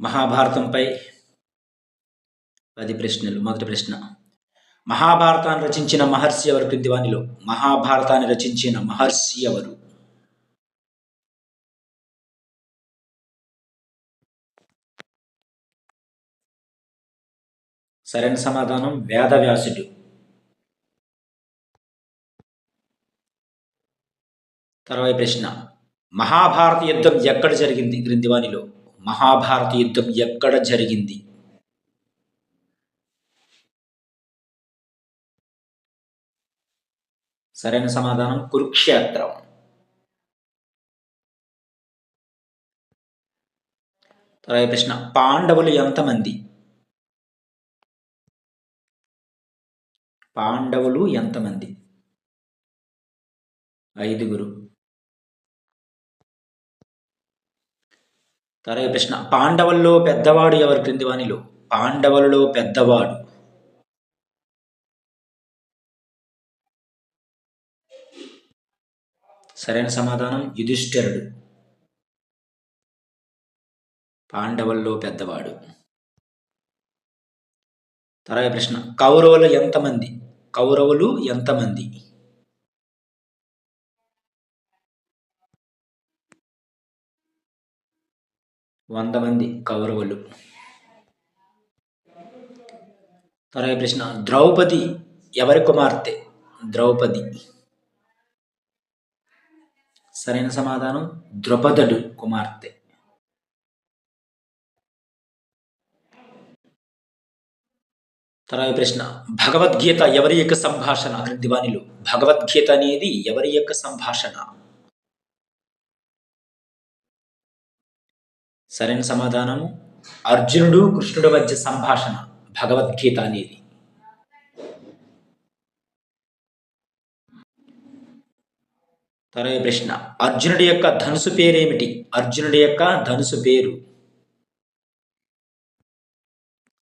మహాభారతంపై పది ప్రశ్నలు మొదటి ప్రశ్న. మహాభారతాన్ని రచించిన మహర్షి ఎవరు? క్రింది వానిలో మహాభారతాన్ని రచించిన మహర్షి ఎవరు? సరైన సమాధానం వేదవ్యాసుడు. తర్వాత ప్రశ్న. మహాభారత యుద్ధం ఎక్కడ జరిగింది? క్రిందివాణిలో మహాభారత యుద్ధం ఎక్కడ జరిగింది? సరైన సమాధానం కురుక్షేత్రం. తర్వాత ప్రశ్న పాండవులు ఎంతమంది? పాండవులు ఎంతమంది? ఐదుగురు. తర్వాత ప్రశ్న. పాండవుల్లో పెద్దవాడు ఎవరు? క్రింది వానిలో పాండవులలో పెద్దవాడు. సరైన సమాధానం. యుధిష్ఠిరుడు. పాండవుల్లో పెద్దవాడు. తర్వాత ప్రశ్న. కౌరవులు ఎంతమంది? కౌరవులు ఎంతమంది? వంద మంది కౌరవులు. తర్వాత ప్రశ్న. ద్రౌపది ఎవరి కుమార్తె? ద్రౌపది. సరైన సమాధానం. ద్రుపదుడు కుమార్తె. తర్వాత ప్రశ్న. భగవద్గీత ఎవరి యొక్క సంభాషణ? క్రింది భగవద్గీత అనేది ఎవరి యొక్క సంభాషణ? సరైన సమాధానము? అర్జునుడు కృష్ణుడి మధ్య సంభాషణ భగవద్గీత అనేది. తర్వాత ప్రశ్న అర్జునుడి యొక్క ధనుసు పేరేమిటి? అర్జునుడి యొక్క ధనుసు పేరు.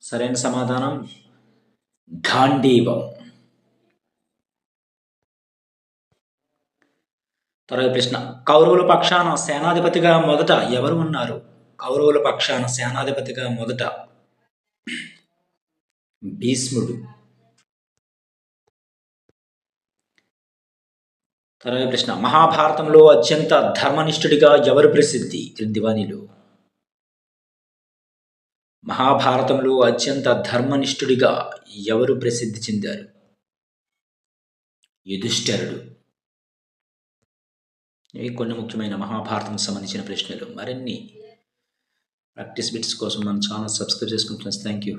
సరైన సమాధానం? గాంధీవం. తర్వాత ప్రశ్న కౌరవుల పక్షాన సేనాధిపతిగా మొదట ఎవరు ఉన్నారు? కౌరవుల పక్షాన సేనాధిపతిగా మొదట భీష్ముడు. తర్వాత ప్రశ్న. మహాభారతంలో అత్యంత ధర్మనిష్ఠుడిగా ఎవరు ప్రసిద్ధి? క్రిందివానిలో మహాభారతంలో అత్యంత ధర్మనిష్ఠుడిగా ఎవరు ప్రసిద్ధి చెందారు? యుధిష్ఠరుడు. ఇవి కొన్ని ముఖ్యమైన మహాభారతం సంబంధించిన ప్రశ్నలు. మరిన్ని ప్రాక్టీస్ బిట్స్ కోసం మన ఛానల్ సబ్స్క్రైబ్ చేసుకుంటున్నాను థ్యాంక్ యూ